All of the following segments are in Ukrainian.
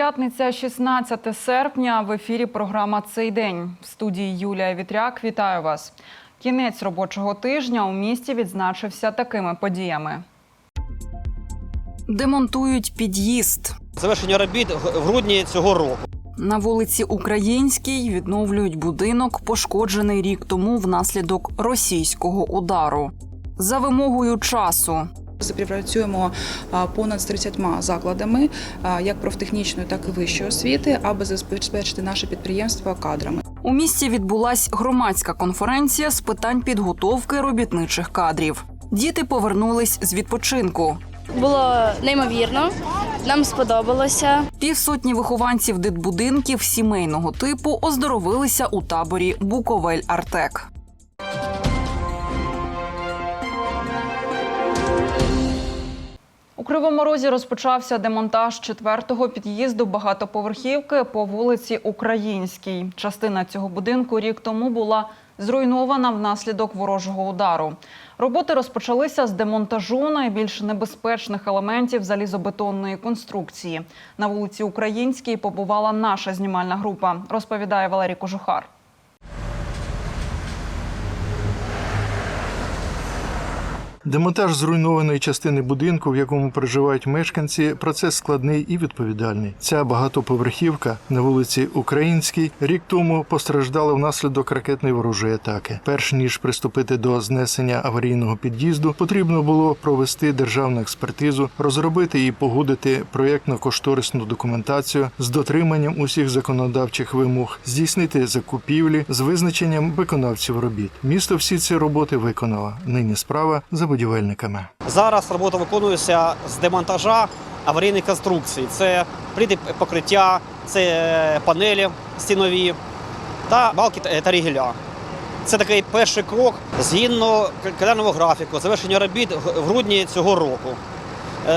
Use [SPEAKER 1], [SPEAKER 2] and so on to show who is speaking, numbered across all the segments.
[SPEAKER 1] П'ятниця, 16 серпня. В ефірі програма Цей день. В студії Юлія Вітряк. Вітаю вас. Кінець робочого тижня у місті відзначився такими подіями. Демонтують під'їзд.
[SPEAKER 2] Завершення робіт в грудні цього року.
[SPEAKER 1] На вулиці Українській відновлюють будинок, пошкоджений рік тому внаслідок російського удару. За вимогою часу
[SPEAKER 3] Співпрацюємо понад з 30 закладами, як профтехнічної, так і вищої освіти, аби забезпечити наше підприємство кадрами.
[SPEAKER 1] у місті відбулась громадська конференція з питань підготовки робітничих кадрів. Діти повернулись з відпочинку.
[SPEAKER 4] Було неймовірно, нам сподобалося.
[SPEAKER 1] Півсотні вихованців дитбудинків сімейного типу оздоровилися у таборі Буковель Артек. Кривому Розі розпочався демонтаж четвертого під'їзду багатоповерхівки по вулиці Українській. Частина цього будинку рік тому була зруйнована внаслідок ворожого удару. Роботи розпочалися з демонтажу найбільш небезпечних елементів залізобетонної конструкції. На вулиці Українській побувала наша знімальна група, розповідає Валерій Кожухар.
[SPEAKER 5] Демонтаж зруйнованої частини будинку, в якому проживають мешканці, процес складний і відповідальний. Ця багатоповерхівка на вулиці Українській рік тому постраждала внаслідок ракетної ворожої атаки. Перш ніж приступити до знесення аварійного під'їзду, потрібно було провести державну експертизу, розробити і погодити проєктно-кошторисну документацію з дотриманням усіх законодавчих вимог, здійснити закупівлі з визначенням виконавців робіт. Місто всі ці роботи виконало. Нині справа за будівельниками.
[SPEAKER 2] Зараз робота виконується з демонтажа аварійних конструкцій. Це плити покриття, це панелі стінові та балки та- та рігеля. Це такий перший крок згідно календарного графіку завершення робіт в грудні цього року. Е,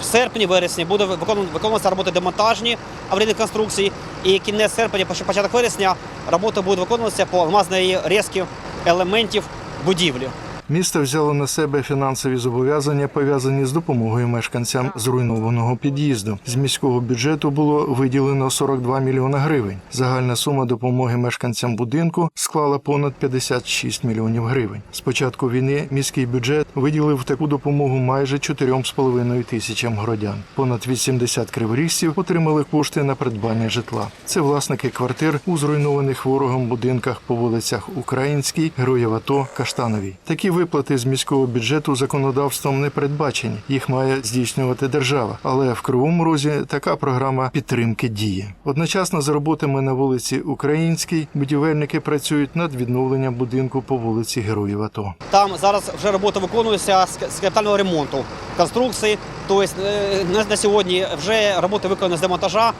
[SPEAKER 2] В серпні-вересні буде виконуватися роботи демонтажні аварійних конструкцій, і кінець серпня, початок вересня роботи будуть виконуватися по вмазної резки елементів будівлі.
[SPEAKER 5] Місто взяло на себе фінансові зобов'язання, пов'язані з допомогою мешканцям зруйнованого під'їзду. З міського бюджету було виділено 42 мільйона гривень. Загальна сума допомоги мешканцям будинку склала понад 56 мільйонів гривень. З початку війни міський бюджет виділив таку допомогу майже 4,5 тисячам городян. Понад 80 криворіжців отримали кошти на придбання житла. Це власники квартир у зруйнованих ворогом будинках по вулицях Українській, Героїв АТО, Каштановій. Такі виплати з міського бюджету законодавством не передбачені. Їх має здійснювати держава. Але в Кривому Розі така програма підтримки діє. Одночасно з роботами на вулиці Українській будівельники працюють над відновленням будинку по вулиці Героїв АТО.
[SPEAKER 2] Там зараз вже робота виконується з капітального ремонту конструкції. Тобто е, на, сьогодні вже роботи виконані з демонтажа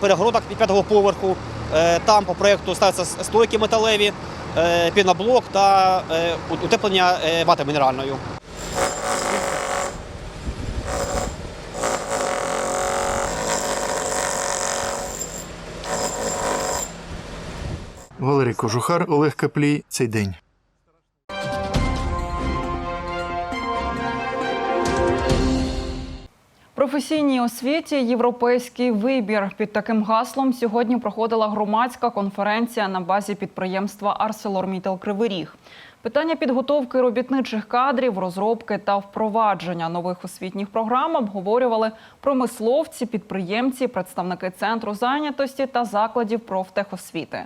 [SPEAKER 2] перегородок п'ятого поверху. Е, Там по проєкту ставляться стойки металеві, е, піноблок та е, утеплення вати мінеральною.
[SPEAKER 5] Валерій Кожухар, Олег Каплій. Цей день.
[SPEAKER 1] Професійній освіті європейський вибір під таким гаслом сьогодні проходила громадська конференція на базі підприємства ArcelorMittal Кривий Ріг. Питання підготовки робітничих кадрів, розробки та впровадження нових освітніх програм обговорювали промисловці, підприємці, представники центру зайнятості та закладів профтехосвіти.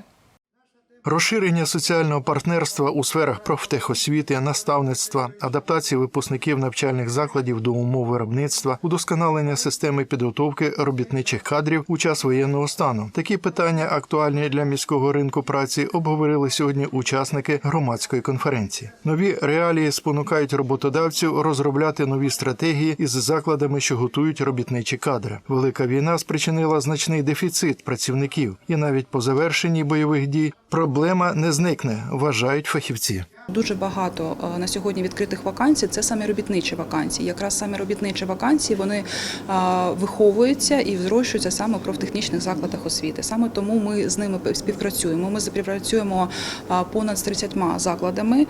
[SPEAKER 5] Розширення соціального партнерства у сферах профтехосвіти, наставництва, адаптації випускників навчальних закладів до умов виробництва, удосконалення системи підготовки робітничих кадрів у час воєнного стану. Такі питання, актуальні для міського ринку праці, обговорили сьогодні учасники громадської конференції. Нові реалії спонукають роботодавців розробляти нові стратегії із закладами, що готують робітничі кадри. Велика війна спричинила значний дефіцит працівників, і навіть по завершенні бойових дій проблема не зникне, вважають фахівці.
[SPEAKER 3] Дуже багато е, на сьогодні відкритих вакансій це саме робітничі вакансії. Якраз саме робітничі вакансії вони е, виховуються і зрощуються саме в профтехнічних закладах освіти. Саме тому ми з ними співпрацюємо. Ми співпрацюємо е, понад з 30 закладами,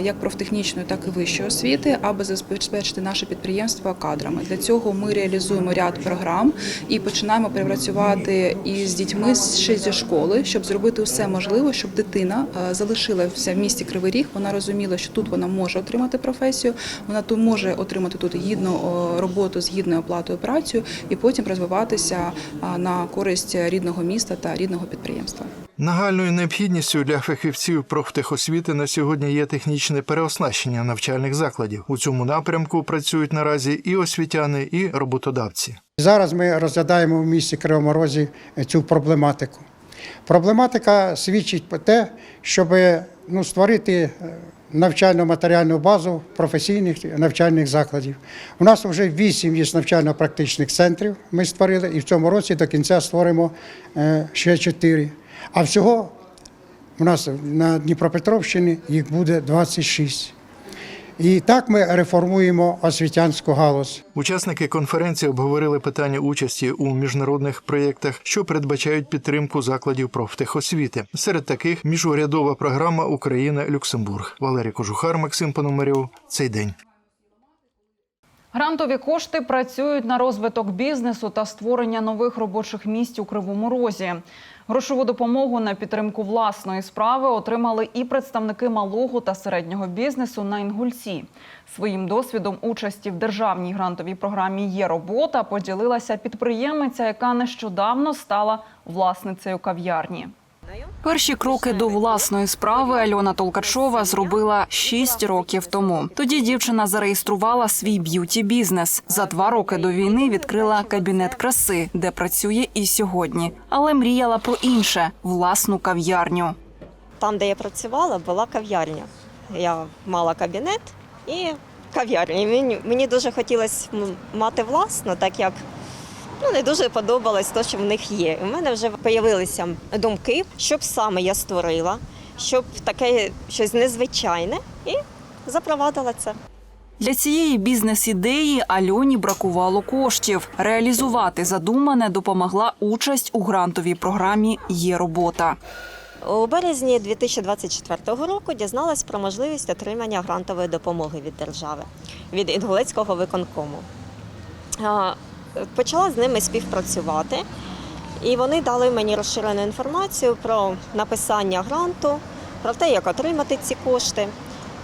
[SPEAKER 3] як профтехнічної, так і вищої освіти, аби забезпечити наше підприємство кадрами. Для цього ми реалізуємо ряд програм і починаємо працювати із дітьми ще зі школи, щоб зробити все можливе, щоб дитина залишилася в місті Кривий Ріг. Вона розуміла, що тут вона може отримати професію, вона тут може отримати тут гідну роботу з гідною оплатою працею і потім розвиватися на користь рідного міста та рідного підприємства.
[SPEAKER 5] Нагальною необхідністю для фахівців профтехосвіти на сьогодні є технічне переоснащення навчальних закладів. У цьому напрямку працюють наразі і освітяни, і роботодавці.
[SPEAKER 6] Зараз ми розглядаємо в місті Кривому Розі цю проблематику. Проблематика свідчить про те, щоб ну, створити е, навчально-матеріальну базу професійних навчальних закладів. У нас вже вісім є навчально-практичних центрів. Ми створили, і в цьому році до кінця створимо е, ще чотири. А всього у нас на Дніпропетровщині їх буде 26. І так ми реформуємо освітянську галузь.
[SPEAKER 5] Учасники конференції обговорили питання участі у міжнародних проєктах, що передбачають підтримку закладів профтехосвіти. Серед таких міжурядова програма Україна Люксембург. Валерій Кожухар, Максим Пономарьов. Цей день.
[SPEAKER 1] Грантові кошти працюють на розвиток бізнесу та створення нових робочих місць у Кривому Розі. Грошову допомогу на підтримку власної справи отримали і представники малого та середнього бізнесу на Інгульці. Своїм досвідом участі в державній грантовій програмі є робота. Поділилася підприємиця, яка нещодавно стала власницею кав'ярні. Перші кроки до власної справи Альона Толкачова зробила 6 років тому. Тоді дівчина зареєструвала свій б'юті бізнес. За два роки до війни відкрила кабінет краси, де працює і сьогодні. Але мріяла про інше власну кав'ярню.
[SPEAKER 7] Там, де я працювала, була кав'ярня. Я мала кабінет і кав'ярню. Мені, мені дуже хотілося мати власну, так як ну, не дуже подобалось те, що в них є. У мене вже з'явилися думки, щоб саме я створила, щоб таке щось незвичайне, і запровадила це.
[SPEAKER 1] Для цієї бізнес-ідеї Альоні бракувало коштів. Реалізувати задумане допомогла участь у грантовій програмі Є робота.
[SPEAKER 7] У березні 2024 року дізналась про можливість отримання грантової допомоги від держави від Інгулецького виконкому. Почала з ними співпрацювати, і вони дали мені розширену інформацію про написання гранту, про те, як отримати ці кошти.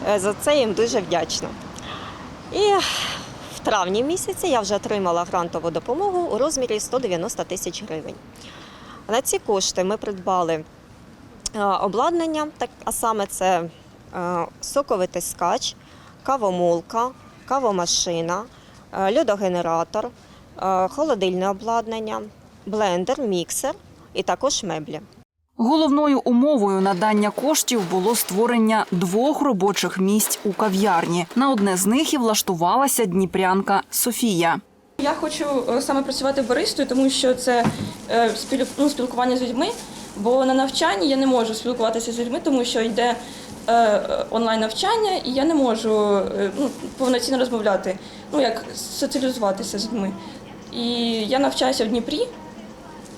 [SPEAKER 7] Е, За це їм дуже вдячна. І в травні місяці я вже отримала грантову допомогу у розмірі 190 тисяч гривень. На ці кошти ми придбали е, обладнання, а саме це е, соковитискач, кавомолка, кавомашина, льодогенератор, холодильне обладнання, блендер, міксер і також меблі.
[SPEAKER 1] Головною умовою надання коштів було створення двох робочих місць у кав'ярні. На одне з них і влаштувалася дніпрянка Софія.
[SPEAKER 8] Я хочу е, саме працювати баристою, тому що це е, ну, спілкування з людьми. Бо на навчанні я не можу спілкуватися з людьми, тому що йде е, онлайн навчання, і я не можу е, ну, повноцінно розмовляти, ну як соціалізуватися з людьми. І я навчаюся в Дніпрі.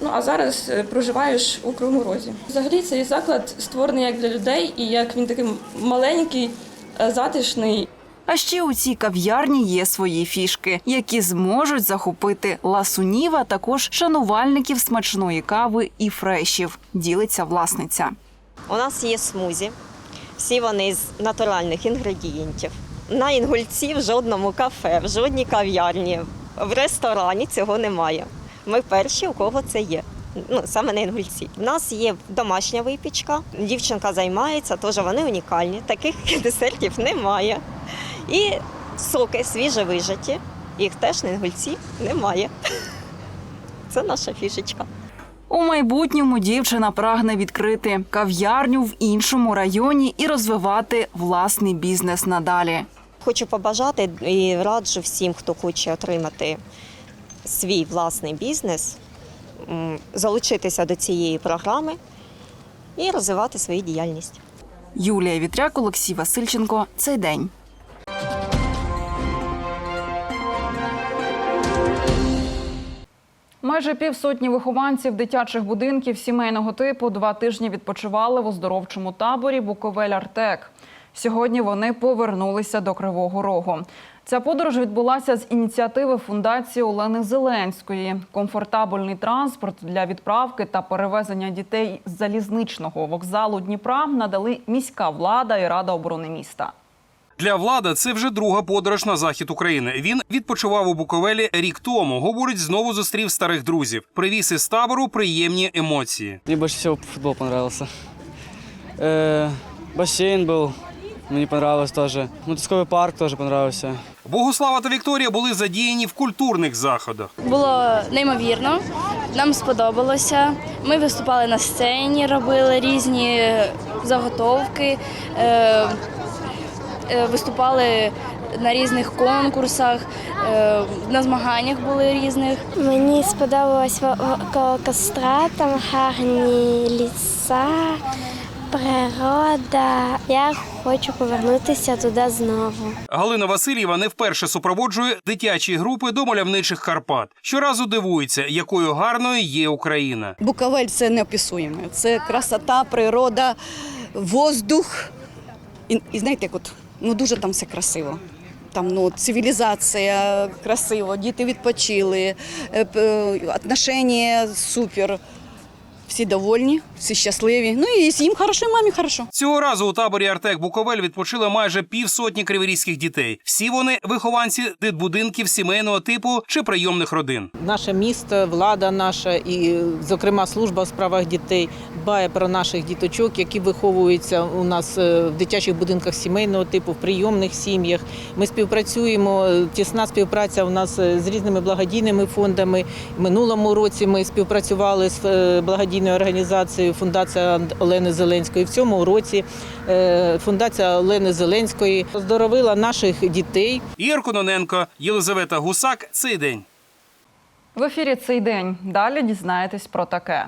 [SPEAKER 8] Ну а зараз е, проживаєш у Кривому Розі. Взагалі цей заклад створений як для людей, і як він такий маленький, е, затишний.
[SPEAKER 1] А ще у цій кав'ярні є свої фішки, які зможуть захопити ласунів, а також шанувальників смачної кави і фрешів. Ділиться власниця.
[SPEAKER 7] У нас є смузі, всі вони з натуральних інгредієнтів. На інгульці в жодному кафе, в жодній кав'ярні, в ресторані цього немає. Ми перші, у кого це є. Ну, саме на інгульці. У нас є домашня випічка, дівчинка займається, теж вони унікальні. Таких десертів немає. І соки свіже вижаті, їх теж на інгульці немає. Це наша фішечка.
[SPEAKER 1] У майбутньому дівчина прагне відкрити кав'ярню в іншому районі і розвивати власний бізнес надалі.
[SPEAKER 7] Хочу побажати і раджу всім, хто хоче отримати свій власний бізнес, залучитися до цієї програми і розвивати свою діяльність.
[SPEAKER 1] Юлія Вітряк, Олексій Васильченко. Цей день. Майже півсотні вихованців дитячих будинків сімейного типу два тижні відпочивали в оздоровчому таборі Буковель Артек. Сьогодні вони повернулися до Кривого Рогу. Ця подорож відбулася з ініціативи фундації Олени Зеленської. Комфортабельний транспорт для відправки та перевезення дітей з залізничного вокзалу Дніпра надали міська влада і рада оборони міста.
[SPEAKER 9] Для влада це вже друга подорож на захід України. Він відпочивав у Буковелі рік тому. Говорить, знову зустрів старих друзів. Привіз із табору приємні емоції.
[SPEAKER 10] Мне больше всего футбол понравился. Э, бассейн был, мне понравилось тоже. Мотузковый парк тоже понравился.
[SPEAKER 9] Богослава та Вікторія були задіяні в культурних заходах.
[SPEAKER 4] Було неймовірно. Нам сподобалося. Ми виступали на сцені, робили різні заготовки, е, е, виступали на різних конкурсах, е, на змаганнях були різних.
[SPEAKER 11] Мені сподобалось коло костра, там гарні ліса, природа. Я хочу повернутися туди знову.
[SPEAKER 9] Галина Васильєва не вперше супроводжує дитячі групи до мальовничих Карпат. Щоразу дивується, якою гарною є Україна.
[SPEAKER 12] Буковель це неописуємо. Це красота, природа, воздух. І, і знаєте, як от, ну дуже там все красиво. Там ну, цивілізація красиво, діти відпочили, е, е, отношення супер. Всі довольні, всі щасливі. Ну і їм хорошо, і мамі хорошо.
[SPEAKER 9] Цього разу у таборі Артек Буковель відпочили майже півсотні криворізьких дітей. Всі вони вихованці дитбудинків сімейного типу чи прийомних родин.
[SPEAKER 13] Наше місто, влада наша і, зокрема, служба у справах дітей дбає про наших діточок, які виховуються у нас е, в дитячих будинках сімейного типу, в прийомних сім'ях. Ми співпрацюємо. е, Тісна співпраця у нас е, з різними благодійними фондами. Минулому році ми співпрацювали з е, благодійною організацією Фундація Олени Зеленської. В цьому році е, Фундація Олени Зеленської оздоровила наших дітей.
[SPEAKER 9] Ігор Кононенко, Єлизавета Гусак. Цей день.
[SPEAKER 1] В ефірі цей день. Далі дізнаєтесь про таке.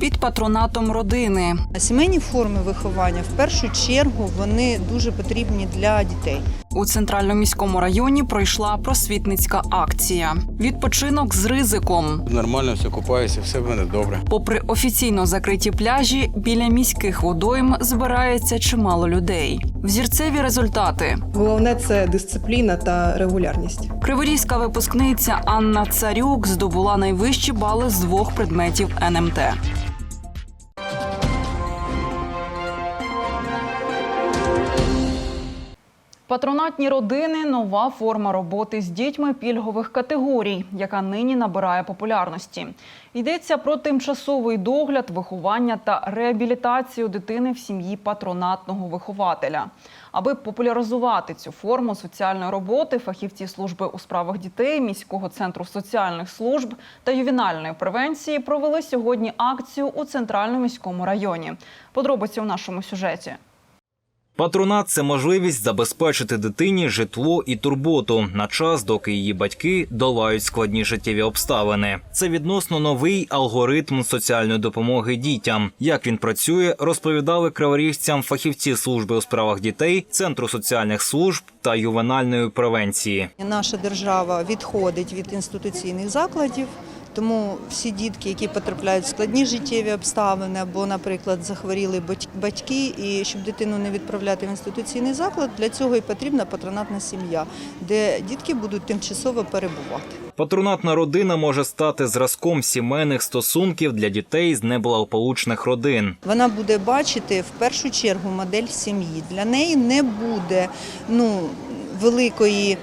[SPEAKER 1] Під патронатом родини
[SPEAKER 12] Сімейні форми виховання в першу чергу вони дуже потрібні для дітей.
[SPEAKER 1] У центральному міському районі пройшла просвітницька акція. Відпочинок з ризиком.
[SPEAKER 10] Нормально все купаюся, все в мене добре.
[SPEAKER 1] Попри офіційно закриті пляжі, біля міських водойм збирається чимало людей. Взірцеві результати.
[SPEAKER 12] Головне це дисципліна та регулярність.
[SPEAKER 1] Криворізька випускниця Анна Царюк здобула найвищі бали з двох предметів НМТ. Патронатні родини нова форма роботи з дітьми пільгових категорій, яка нині набирає популярності. Йдеться про тимчасовий догляд, виховання та реабілітацію дитини в сім'ї патронатного вихователя. Аби популяризувати цю форму соціальної роботи, фахівці служби у справах дітей, міського центру соціальних служб та ювенальної превенції провели сьогодні акцію у центральному міському районі. Подробиці у нашому сюжеті.
[SPEAKER 14] Патронат це можливість забезпечити дитині житло і турботу на час, доки її батьки долають складні життєві обставини. Це відносно новий алгоритм соціальної допомоги дітям. Як він працює, розповідали криворіжцям фахівці служби у справах дітей, центру соціальних служб та ювенальної превенції.
[SPEAKER 12] Наша держава відходить від інституційних закладів. Тому всі дітки, які потрапляють в складні життєві обставини, або, наприклад, захворіли бать- батьки, і щоб дитину не відправляти в інституційний заклад, для цього і потрібна патронатна сім'я, де дітки будуть тимчасово перебувати.
[SPEAKER 14] Патронатна родина може стати зразком сімейних стосунків для дітей з неблагополучних родин.
[SPEAKER 12] Вона буде бачити в першу чергу модель сім'ї. Для неї не буде ну, великої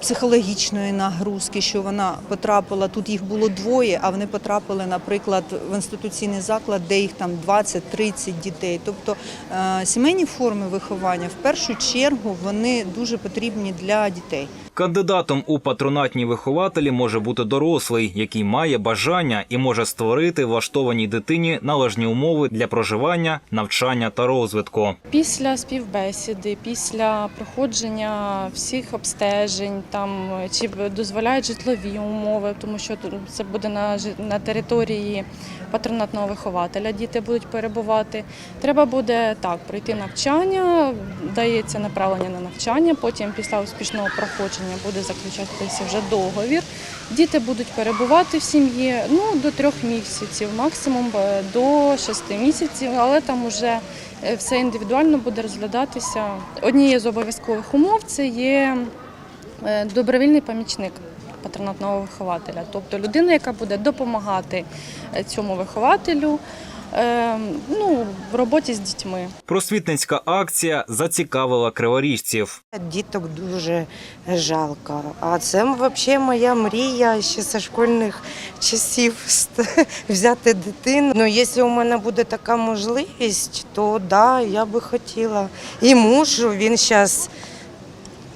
[SPEAKER 12] психологічної нагрузки, що вона потрапила. Тут їх було двоє, а вони потрапили, наприклад, в інституційний заклад, де їх там 20-30 дітей. Тобто е, сімейні форми виховання в першу чергу вони дуже потрібні для дітей.
[SPEAKER 14] Кандидатом у патронатні вихователі може бути дорослий, який має бажання і може створити влаштованій дитині належні умови для проживання, навчання та розвитку.
[SPEAKER 8] Після співбесіди, після проходження всіх обстежень, там чи дозволяють житлові умови, тому що це буде на, на території патронатного вихователя, діти будуть перебувати. Треба буде так пройти навчання, дається направлення на навчання. Потім після успішного проходження буде заключатися вже договір. Діти будуть перебувати в сім'ї ну до трьох місяців, максимум е, до шести місяців, але там уже е, все індивідуально буде розглядатися. Однією з обов'язкових умов це є е, добровільний помічник патронатного вихователя, тобто людина, яка буде допомагати цьому вихователю ну, в роботі з дітьми.
[SPEAKER 14] Просвітницька акція зацікавила криворіжців.
[SPEAKER 15] Діток дуже жалко. А це взагалі моя мрія ще зі школьних часів взяти дитину. Ну, якщо у мене буде така можливість, то да, я би хотіла. І муж, він зараз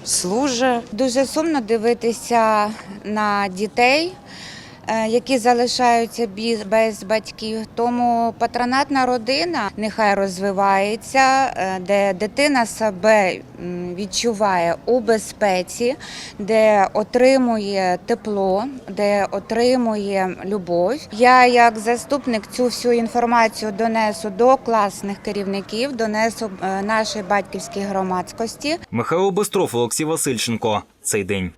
[SPEAKER 15] служить.
[SPEAKER 11] Дуже сумно дивитися на дітей, е, які залишаються без батьків. Тому патронатна родина нехай розвивається, е, де дитина себе відчуває у безпеці, де отримує тепло, де отримує любов. Я як заступник цю всю інформацію донесу до класних керівників, донесу е, нашій батьківській громадськості.
[SPEAKER 14] Михайло Бистров, Олексій Васильченко. Цей день.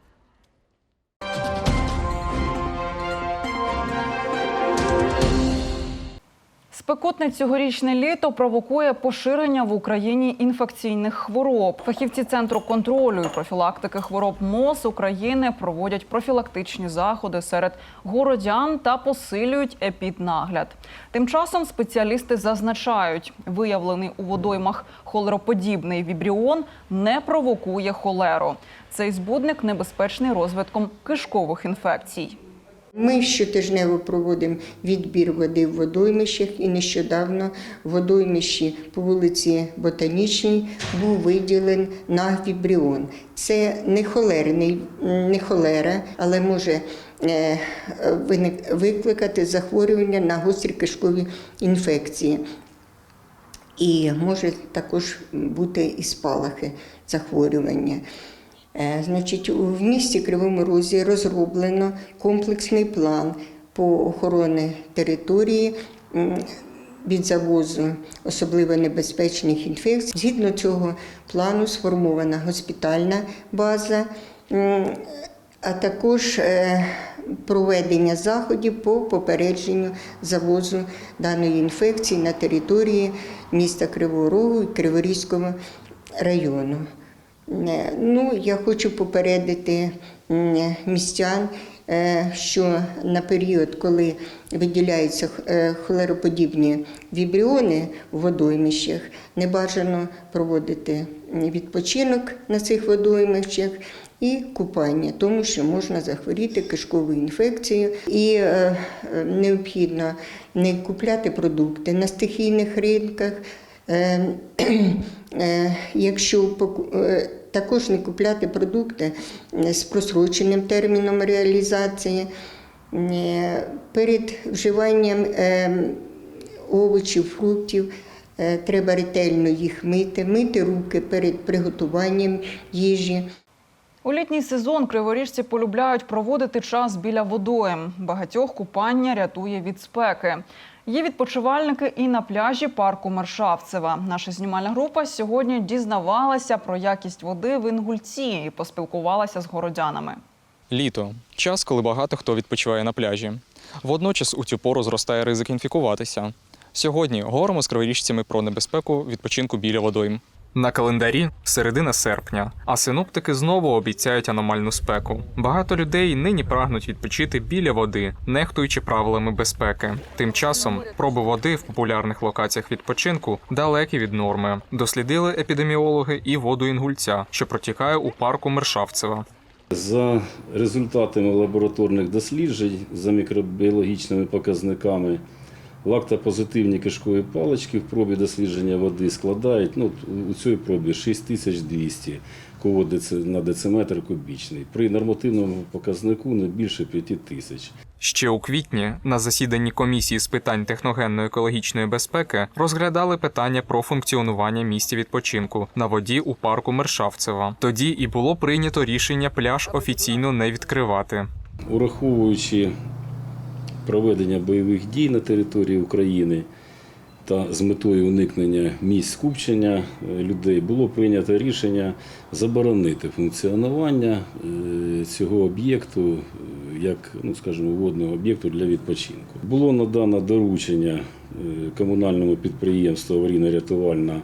[SPEAKER 1] Спекотне цьогорічне літо провокує поширення в Україні інфекційних хвороб. Фахівці центру контролю і профілактики хвороб МОЗ України проводять профілактичні заходи серед городян та посилюють епіднагляд. Тим часом спеціалісти зазначають, виявлений у водоймах холероподібний вібріон не провокує холеру. Цей збудник небезпечний розвитком кишкових інфекцій.
[SPEAKER 15] Ми щотижнево проводимо відбір води в водоймищах і нещодавно в водоймищі по вулиці Ботанічній був виділен на вібріон. Це не холерний, не холера, але може е, викликати захворювання на гострі кишкові інфекції. І може також бути і спалахи захворювання. Е, Значить, в місті Кривому Розі розроблено комплексний план по охороні території від завозу особливо небезпечних інфекцій. Згідно цього плану сформована госпітальна база, а також е, проведення заходів по попередженню завозу даної інфекції на території міста Кривого Рогу і Криворізького району. Е, Ну, я хочу попередити містян, е, що на період, коли виділяються е, холероподібні вібріони в водоймищах, не бажано проводити відпочинок на цих водоймищах і купання, тому що можна захворіти кишковою інфекцією. І необхідно не купляти продукти на стихійних ринках. Е, е, Якщо е, також не купляти продукти е, з просроченим терміном реалізації, перед вживанням е, овочів, фруктів треба ретельно їх мити, мити руки перед приготуванням їжі.
[SPEAKER 1] У літній сезон криворіжці полюбляють проводити час біля водойм. Багатьох купання рятує від спеки. Є відпочивальники і на пляжі парку Маршавцева. Наша знімальна група сьогодні дізнавалася про якість води в Інгульці і поспілкувалася з городянами.
[SPEAKER 16] Літо час, коли багато хто відпочиває на пляжі. Водночас у цю пору зростає ризик інфікуватися. Сьогодні говоримо з криворіжцями про небезпеку відпочинку біля водойм. На календарі середина серпня, а синоптики знову обіцяють аномальну спеку. Багато людей нині прагнуть відпочити біля води, нехтуючи правилами безпеки. Тим часом проби води в популярних локаціях відпочинку далекі від норми. Дослідили епідеміологи і воду інгульця, що протікає у парку Мершавцева.
[SPEAKER 17] За результатами лабораторних досліджень, за мікробіологічними показниками Лактопозитивні кишкові палички в пробі дослідження води складають ну, у цій пробі 6200 кВт на дециметр кубічний. При нормативному показнику не більше 5000.
[SPEAKER 16] Ще у квітні на засіданні комісії з питань техногенно-екологічної безпеки розглядали питання про функціонування місць відпочинку на воді у парку Мершавцева. Тоді і було прийнято рішення пляж офіційно не відкривати.
[SPEAKER 17] Ураховуючи проведення бойових дій на території України та з метою уникнення місць скупчення е, людей, було прийнято рішення заборонити функціонування е, цього об'єкту е, як, ну скажімо, водного об'єкту для відпочинку. Було надано доручення комунальному підприємству аварійно-рятувальна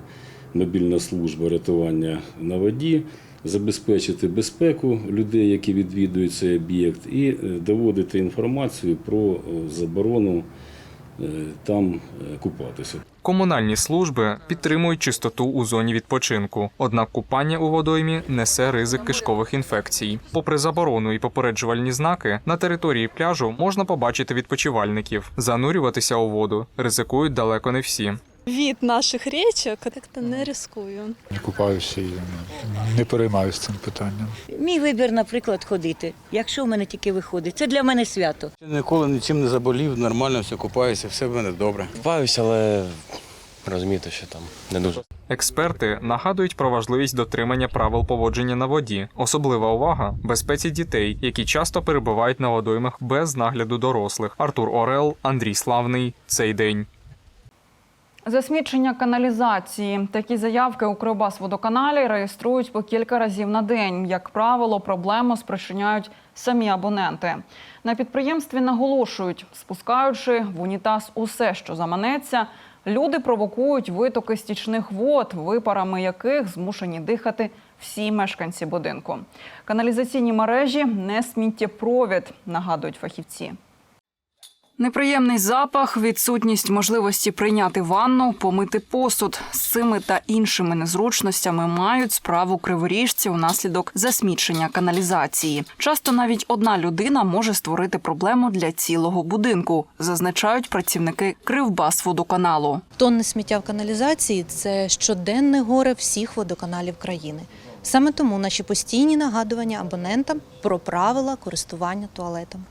[SPEAKER 17] мобільна служба рятування на воді забезпечити безпеку людей, які відвідують цей об'єкт, і е, доводити інформацію про е, заборону е, там купатися.
[SPEAKER 16] Комунальні служби підтримують чистоту у зоні відпочинку, однак купання у водоймі несе ризик кишкових інфекцій. Попри заборону і попереджувальні знаки, на території пляжу можна побачити відпочивальників. Занурюватися у воду ризикують далеко не всі.
[SPEAKER 18] Від наших річок як-то не рискую.
[SPEAKER 19] Не купаюся і не переймаюся цим питанням.
[SPEAKER 20] Мій вибір, наприклад, ходити. Якщо в мене тільки виходить, це для мене свято.
[SPEAKER 21] Ніколи нічим не заболів, нормально все купаюся, все в мене добре.
[SPEAKER 22] Купаюся, але розумієте, що там не дуже.
[SPEAKER 16] Експерти нагадують про важливість дотримання правил поводження на воді. Особлива увага безпеці дітей, які часто перебувають на водоймах без нагляду дорослих. Артур Орел, Андрій Славний. Цей день.
[SPEAKER 1] Засмічення каналізації. Такі заявки у Кривбасводоканалі реєструють по кілька разів на день. Як правило, проблему спричиняють самі абоненти. На підприємстві наголошують, спускаючи в унітаз усе, що заманеться, люди провокують витоки стічних вод, випарами яких змушені дихати всі мешканці будинку. Каналізаційні мережі не сміттєпровід, нагадують фахівці. Неприємний запах, відсутність можливості прийняти ванну, помити посуд. З цими та іншими незручностями мають справу криворіжці унаслідок засмічення каналізації. Часто навіть одна людина може створити проблему для цілого будинку, зазначають працівники Кривбасводоканалу.
[SPEAKER 23] Тонне сміття в каналізації це щоденне горе всіх водоканалів країни. Саме тому наші постійні нагадування абонентам про правила користування туалетом.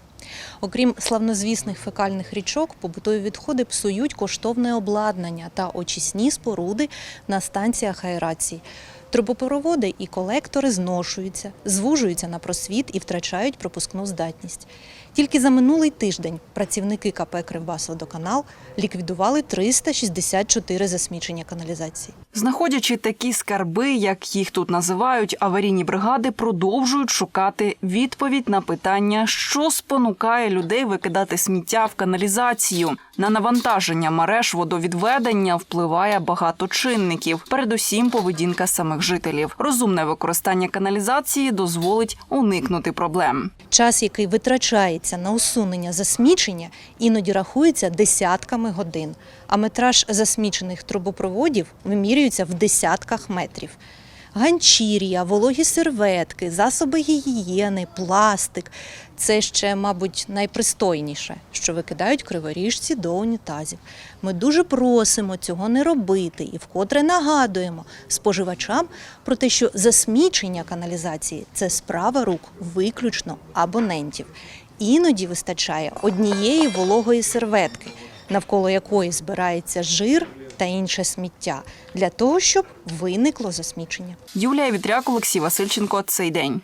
[SPEAKER 23] Окрім славнозвісних фекальних річок, побутові відходи псують коштовне обладнання та очисні споруди на станціях аерації. Трубопроводи і колектори зношуються, звужуються на просвіт і втрачають пропускну здатність. Тільки за минулий тиждень працівники КП «Кривбасводоканал» ліквідували 364 засмічення каналізації.
[SPEAKER 1] Знаходячи такі скарби, як їх тут називають, аварійні бригади продовжують шукати відповідь на питання, що спонукає людей викидати сміття в каналізацію. На навантаження мереж водовідведення впливає багато чинників, передусім поведінка самих жителів. Розумне використання каналізації дозволить уникнути проблем.
[SPEAKER 23] Час, який витрачається на усунення засмічення, іноді рахується десятками годин, а метраж засмічених трубопроводів вимірюється в десятках метрів. Ганчір'я, вологі серветки, засоби гігієни, пластик це ще, мабуть, найпристойніше, що викидають криворіжці до унітазів. Ми дуже просимо цього не робити і вкотре нагадуємо споживачам про те, що засмічення каналізації це справа рук виключно абонентів. Іноді вистачає однієї вологої серветки, навколо якої збирається жир та інше сміття, для того, щоб виникло засмічення.
[SPEAKER 1] Юлія Вітряк, Олексій Васильченко. Цей день.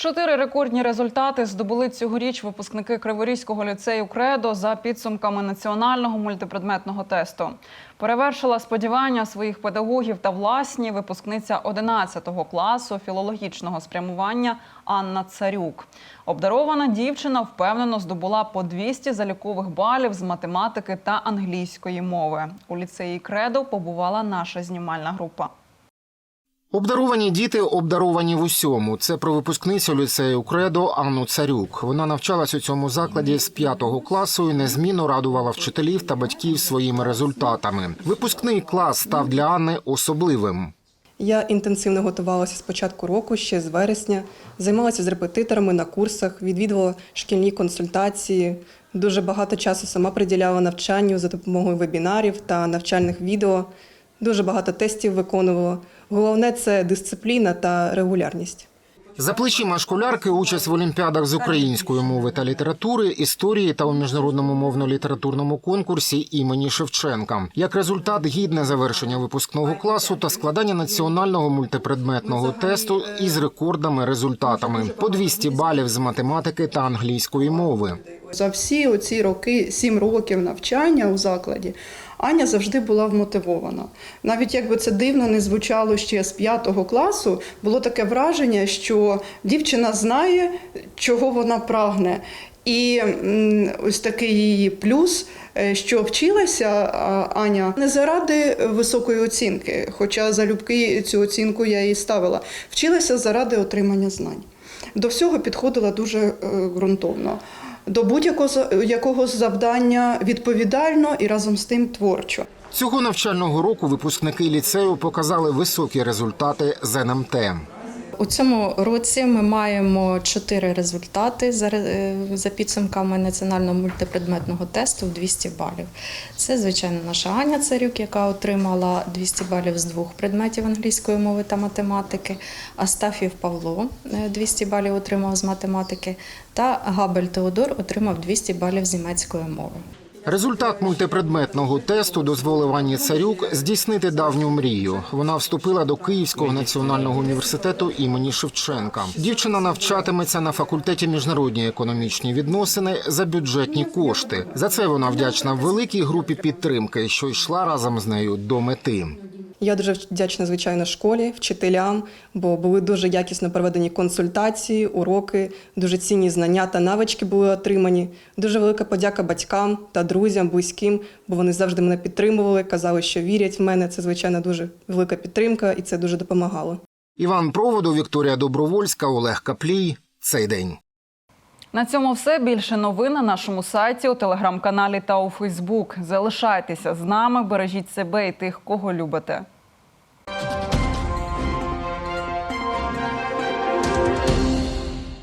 [SPEAKER 1] Чотири рекордні результати здобули цьогоріч випускники Криворізького ліцею Кредо за підсумками національного мультипредметного тесту. Перевершила сподівання своїх педагогів та власні випускниця 11 класу філологічного спрямування Анна Царюк. Обдарована дівчина впевнено здобула по 200 залікових балів з математики та англійської мови. У ліцеї Кредо побувала наша знімальна група.
[SPEAKER 24] Обдаровані діти обдаровані в усьому. Це про випускницю ліцею Кредо Анну Царюк. Вона навчалась у цьому закладі з п'ятого класу і незмінно радувала вчителів та батьків своїми результатами. Випускний клас став для Анни особливим.
[SPEAKER 25] Я інтенсивно готувалася з початку року, ще з вересня, займалася з репетиторами на курсах, відвідувала шкільні консультації. Дуже багато часу сама приділяла навчанню за допомогою вебінарів та навчальних відео. Дуже багато тестів виконувала. Головне це дисципліна та регулярність.
[SPEAKER 24] За плечима школярки участь в олімпіадах з української мови та літератури, історії та у міжнародному мовно-літературному конкурсі імені Шевченка. Як результат, гідне завершення випускного класу та складання національного мультипредметного тесту із рекордними результатами по 200 балів з математики та англійської мови.
[SPEAKER 26] За всі оці роки, сім років навчання у закладі, Аня завжди була вмотивована. Навіть якби це дивно не звучало ще з п'ятого класу, було таке враження, що дівчина знає, чого вона прагне. І ось такий її плюс, е, що вчилася Аня не заради високої оцінки, хоча залюбки цю оцінку я їй ставила. Вчилася заради отримання знань. До всього підходила дуже е, ґрунтовно. До будь-якого якого завдання відповідально і разом з тим творчо.
[SPEAKER 24] Цього навчального року випускники ліцею показали високі результати з НМТ.
[SPEAKER 27] У цьому році ми маємо чотири результати за, е, підсумками національного мультипредметного тесту в 200 балів. Це, звичайно, наша Аня Царюк, яка отримала 200 балів з двох предметів англійської мови та математики. Астафів Павло е, 200 балів отримав з математики. Та Габель Теодор отримав 200 балів з німецької мови.
[SPEAKER 24] Результат мультипредметного тесту дозволив Анні Царюк здійснити давню мрію. Вона вступила до Київського національного університету імені Шевченка. Дівчина навчатиметься на факультеті міжнародні економічні відносини за бюджетні кошти. За це вона вдячна великій групі підтримки, що йшла разом з нею до мети.
[SPEAKER 25] Я дуже вдячна, звичайно, школі, вчителям, бо були дуже якісно проведені консультації, уроки, дуже цінні знання та навички були отримані. Дуже велика подяка батькам та друзям, близьким, бо вони завжди мене підтримували, казали, що вірять в мене. Це, звичайно, дуже велика підтримка, і це дуже допомагало.
[SPEAKER 24] Іван Проводу, Вікторія Добровольська, Олег Каплій. Цей день.
[SPEAKER 1] На цьому все. Більше новин на нашому сайті, у телеграм-каналі та у Фейсбук. Залишайтеся з нами, бережіть себе і тих, кого любите.